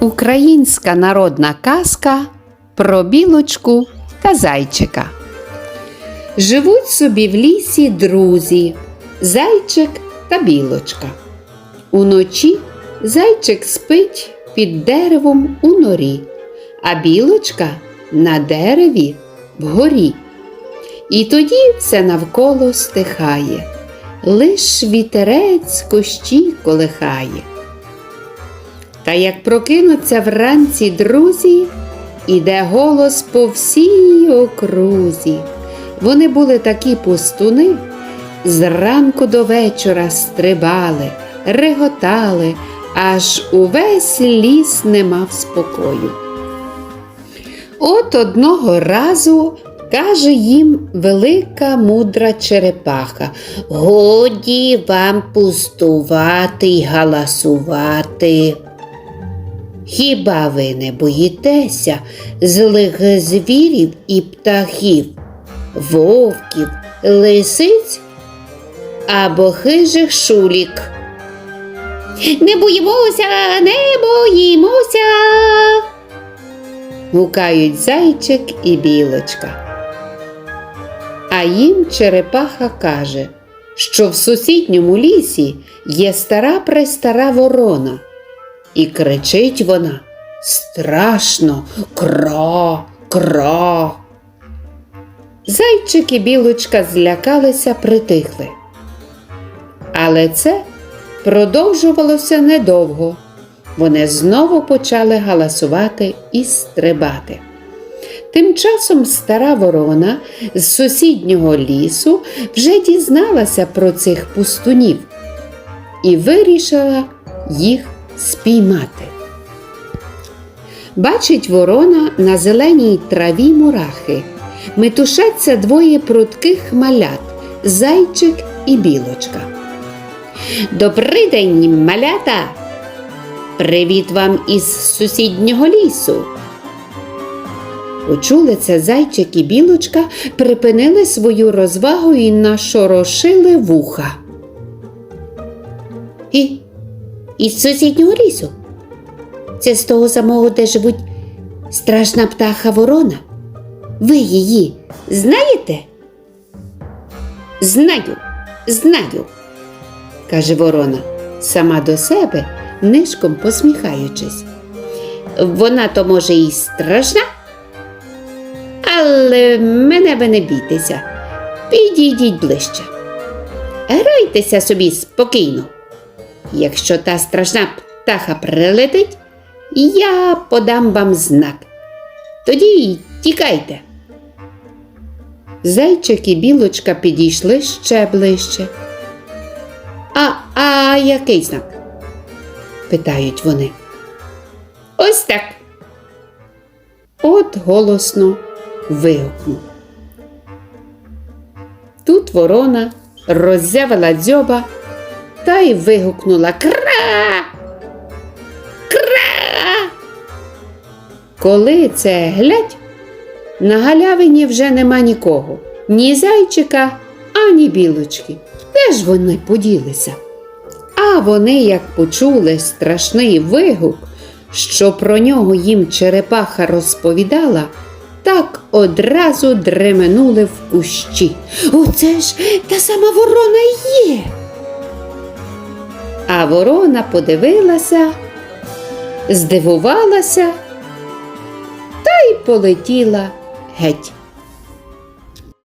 Українська народна казка про білочку та зайчика. Живуть собі в лісі друзі, зайчик та білочка. Уночі зайчик спить під деревом у норі, а білочка на дереві вгорі. І тоді все навколо стихає, лиш вітерець кущі колихає. Та як прокинуться вранці друзі, іде голос по всій окрузі. Вони були такі пустуни, зранку до вечора стрибали, реготали, аж увесь ліс не мав спокою. От одного разу каже їм велика мудра черепаха Годі вам пустувати й галасувати. Хіба ви не боїтеся злих звірів і птахів, вовків, лисиць або хижих шулік? Не боїмося, не боїмося. гукають зайчик і білочка. А їм черепаха каже, що в сусідньому лісі є стара престара ворона. І кричить вона страшно кра, кра. Зайчик і білочка злякалися, притихли. Але це продовжувалося недовго. Вони знову почали галасувати і стрибати. Тим часом стара ворона з сусіднього лісу вже дізналася про цих пустунів і вирішила їх спіймати. Бачить ворона на зеленій траві мурахи. Метушаться двоє прутких малят зайчик і білочка. Добрий день, малята! Привіт вам із сусіднього лісу. Почули це зайчик і білочка, припинили свою розвагу і нашорошили вуха. І із сусіднього лісу. Це з того самого, де живуть страшна птаха ворона. Ви її знаєте? Знаю, знаю, каже ворона, сама до себе, нишком посміхаючись. Вона то, може, і страшна, але мене ви не бійтеся. Підійдіть ближче. Грайтеся собі спокійно. Якщо та страшна птаха прилетить, я подам вам знак. Тоді тікайте. Зайчик і білочка підійшли ще ближче. А, а який знак? питають вони. Ось так. От голосно вигукнув. Тут ворона роззявила дзьоба та й вигукнула Кра. Кра. Коли це глядь, на галявині вже нема нікого, ні зайчика, ані білочки. Де ж вони поділися? А вони, як почули страшний вигук, що про нього їм черепаха розповідала, так одразу дременули в кущі. Оце ж та сама ворона є. А ворона подивилася, здивувалася та й полетіла геть.